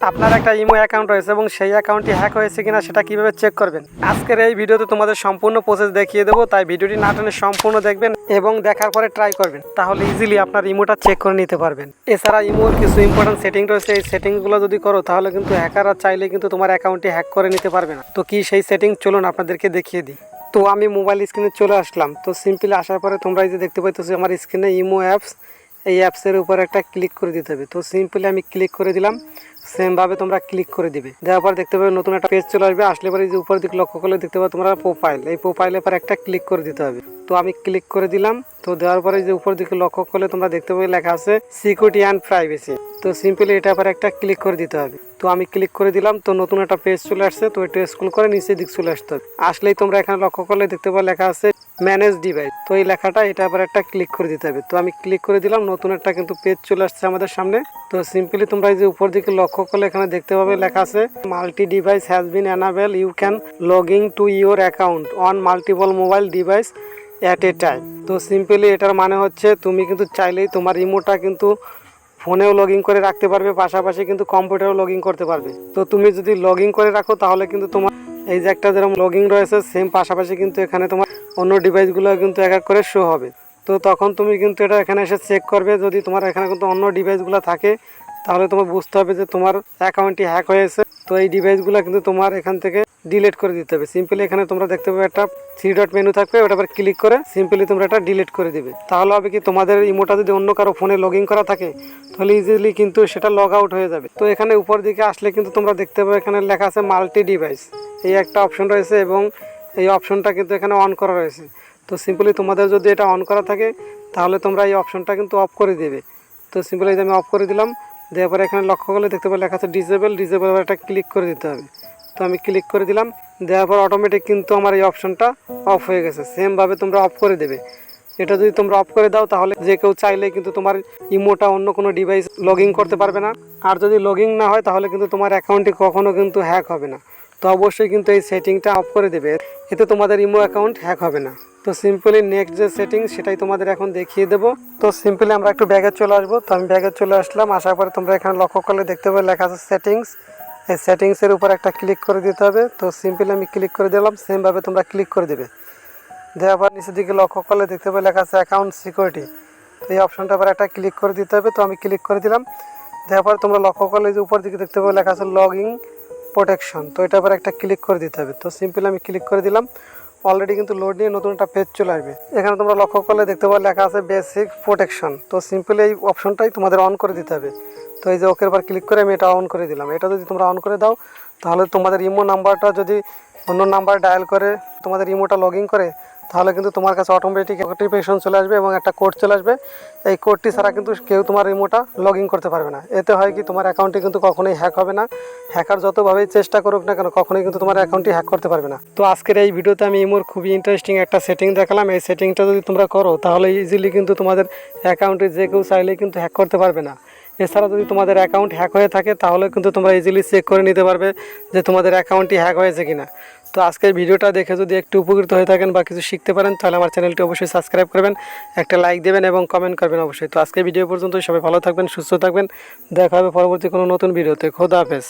আপনার একটা imo account রয়েছে এবং সেই অ্যাকাউন্টটি হ্যাক হয়েছে কিনা সেটা কীভাবে চেক করবেন? আজকের এই ভিডিওতে তোমাদের সম্পূর্ণ প্রসেস দেখিয়ে দেবো, তাই ভিডিওটি না টেনে সম্পূর্ণ দেখবেন এবং দেখার পরে ট্রাই করবেন, তাহলে ইজিলি আপনার ইমোটা চেক করে নিতে পারবেন। এছাড়া ইমোর কিছু ইম্পর্টেন্ট সেটিং রয়েছে, এই সেটিংগুলো যদি করো, তাহলে কিন্তু হ্যাকাররা চাইলে কিন্তু তোমার অ্যাকাউন্টটি হ্যাক করে নিতে পারবে না। তো কি সেই সেটিং চলুন আপনাদেরকে দেখিয়ে দিই। তো আমি মোবাইল স্ক্রিনে চলে আসলাম। তো সিম্পলি আসার পরে তোমরা এই যে দেখতে পাইতেছো, আমার স্ক্রিনে ইমো অ্যাপস এই অ্যাপসের উপর একটা ক্লিক করে দিতে হবে। তো সিম্পলি আমি ক্লিক করে দিলাম সেমভাবে তোমরা ক্লিক করে দিবে। দেওয়ার পর দেখতে পাবে নতুন একটা পেজ চলে আসবে। আসলে পরে যে উপর দিকে লক্ষ্য করলে দেখতে পাবে তোমরা প্রোফাইল এই প্রোফাইলের পর একটা ক্লিক করে দিতে হবে। তো আমি ক্লিক করে দিলাম। তো দেওয়ার পরে যে উপর দিকে লক্ষ্য করলে তোমরা দেখতে পাবে লেখা আছে সিকিউরিটি অ্যান্ড প্রাইভেসি তো সিম্পলি এটার পর একটা ক্লিক করে দিতে হবে। তো আমি ক্লিক করে দিলাম। তো নতুন একটা পেজ চলে আসছে। তো এটা স্কুল করে নিচের দিক চলে আসতে হবে। আসলেই তোমরা এখানে লক্ষ্য করলে দেখতে পাবে লেখা আছে ম্যানেজ ডিভাইস তো এই লেখাটা, এটা আবার একটা ক্লিক করে দিতে হবে। তো আমি ক্লিক করে দিলাম, নতুন একটা কিন্তু পেজ চলে আসছে আমাদের সামনে। তো সিম্পলি তোমরা এই যে উপর দিকে লক্ষ্য করলে এখানে দেখতে পাবে লেখা আছে multi device has been enabled you can log in to your account on multiple mobile device at a time তো সিম্পলি এটার মানে হচ্ছে, তুমি কিন্তু চাইলেই তোমার ইমোটা কিন্তু ফোনেও লগ ইন করে রাখতে পারবে, পাশাপাশি কিন্তু কম্পিউটারেও লগ ইন করতে পারবে। তো তুমি যদি লগ ইন করে রাখো, তাহলে কিন্তু তোমার এই যে একটা যেরকম লগ ইন রয়েছে সেম পাশাপাশি কিন্তু এখানে তোমার অন্য ডিভাইসগুলো কিন্তু এক এক করে শো হবে। তো তখন তুমি কিন্তু এটা এখানে এসে চেক করবে, যদি তোমার এখানে কিন্তু অন্য ডিভাইসগুলো থাকে, তাহলে তোমার বুঝতে হবে যে তোমার অ্যাকাউন্টটি হ্যাক হয়েছে। তো এই ডিভাইসগুলো কিন্তু তোমার এখান থেকে ডিলিট করে দিতে হবে। সিম্পলি এখানে তোমরা দেখতে পাবে একটা থ্রি ডট মেনু থাকবে, ওটা আবার ক্লিক করে সিম্পলি তোমরা এটা ডিলিট করে দিবে। তাহলে হবে কি, তোমাদের ইমোটা যদি অন্য কারও ফোনে লগ করা থাকে, তাহলে ইজিলি কিন্তু সেটা লগ আউট হয়ে যাবে। তো এখানে উপর দিকে আসলে কিন্তু তোমরা দেখতে পাবে, এখানে লেখা আছে মাল্টি ডিভাইস এই একটা অপশন রয়েছে এবং এই অপশনটা কিন্তু এখানে অন করা রয়েছে। তো সিম্পলি তোমাদের যদি এটা অন করা থাকে, তাহলে তোমরা এই অপশনটা কিন্তু অফ করে দেবে। তো সিম্পলি আমি অফ করে দিলাম, দেওয়ার পরে এখানে লক্ষ্য করলে দেখতে পাবে লেখা আছে ডিসেবল ডিসেবল একটা ক্লিক করে দিতে হবে। তো আমি ক্লিক করে দিলাম, দেওয়ার পর অটোমেটিক কিন্তু আমার এই অপশনটা অফ হয়ে গেছে। সেমভাবে তোমরা অফ করে দেবে। এটা যদি তোমরা অফ করে দাও, তাহলে যে কেউ চাইলে কিন্তু তোমার ইমোটা অন্য কোনো ডিভাইস লগ করতে পারবে না। আর যদি লগ না হয়, তাহলে কিন্তু তোমার অ্যাকাউন্টটি কখনও কিন্তু হ্যাক হবে না। তো অবশ্যই কিন্তু এই সেটিংটা অফ করে দেবে। এতে তোমাদের ইমো অ্যাকাউন্ট হ্যাক হবে না। তো সিম্পলি নেক্সট যে সেটিং সেটাই তোমাদের এখন দেখিয়ে দেবো। তো সিম্পলি আমরা একটু ব্যাগে চলে আসব। তো আমি ব্যাগে চলে আসলাম। আসার পরে তোমরা এখানে লক্ষ্য করলে দেখতে পাবে লেখা আছে সেটিংস এই সেটিংসের উপর একটা ক্লিক করে দিতে হবে। তো সিম্পলি আমি ক্লিক করে দিলাম। সেমভাবে তোমরা ক্লিক করে দেবে। দেওয়ার পর নিচের দিকে লক্ষ্য করলে দেখতে পাবে লেখা আছে অ্যাকাউন্ট সিকিউরিটি তো এই অপশনটা আবার একটা ক্লিক করে দিতে হবে। তো আমি ক্লিক করে দিলাম। দেওয়ার পর তোমরা লক্ষ্য করলে যে উপর দিকে দেখতে পাবে লেখা আছে লগিং প্রোটেকশন তো এটা আবার একটা ক্লিক করে দিতে হবে। তো সিম্পল আমি ক্লিক করে দিলাম। অলরেডি কিন্তু লোড নিয়ে নতুন একটা পেজ চলে আসবে। এখানে তোমরা লক্ষ্য করলে দেখতে পাবে লেখা আছে বেসিক প্রোটেকশন তো সিম্পল এই অপশনটাই তোমাদের অন করে দিতে হবে। তো এই যে ওকের পর ক্লিক করে আমি এটা অন করে দিলাম। এটা যদি তোমরা অন করে দাও, তাহলে তোমাদের ইমো নাম্বারটা যদি অন্য নাম্বার ডায়াল করে, তোমাদের ইমোটা লগ করে তাহলে কিন্তু তোমার কাছে অটোমেটিক নোটিফিকেশন চলে আসবে এবং একটা কোড চলে আসবে। এই কোডটি ছাড়া কিন্তু কেউ তোমার ইমোটা লগ করতে পারবে না। এতে হয় কি, তোমার অ্যাকাউন্টটি কিন্তু কখনোই হ্যাক হবে না। হ্যাকার যতভাবেই চেষ্টা করুক না কেন, কখনোই কিন্তু তোমার অ্যাকাউন্টটি হ্যাক করতে পারবে না। তো আজকের এই ভিডিওতে আমি ইমোর খুবই ইন্টারেস্টিং একটা সেটিং দেখালাম। এই সেটিংটা যদি তোমরা করো, তাহলে ইজিলি কিন্তু তোমাদের অ্যাকাউন্টে যে কেউ চাইলেই কিন্তু হ্যাক করতে পারবে না। এছাড়া যদি তোমাদের অ্যাকাউন্ট হ্যাক হয়ে থাকে, তাহলে কিন্তু তোমরা ইজিলি চেক করে নিতে পারবে যে তোমাদের অ্যাকাউন্টটি হ্যাক হয়েছে কি না তো আজকের ভিডিওটা দেখে যদি একটু উপকৃত হয়ে থাকেন বা কিছু শিখতে পারেন, তাহলে আমার চ্যানেলটি অবশ্যই সাবস্ক্রাইব করবেন, একটা লাইক দেবেন এবং কমেন্ট করবেন অবশ্যই। তো আজকের ভিডিও পর্যন্ত সবাই ভালো থাকবেন, সুস্থ থাকবেন। দেখা হবে পরবর্তী কোনো নতুন ভিডিওতে। খোদা হাফেজ।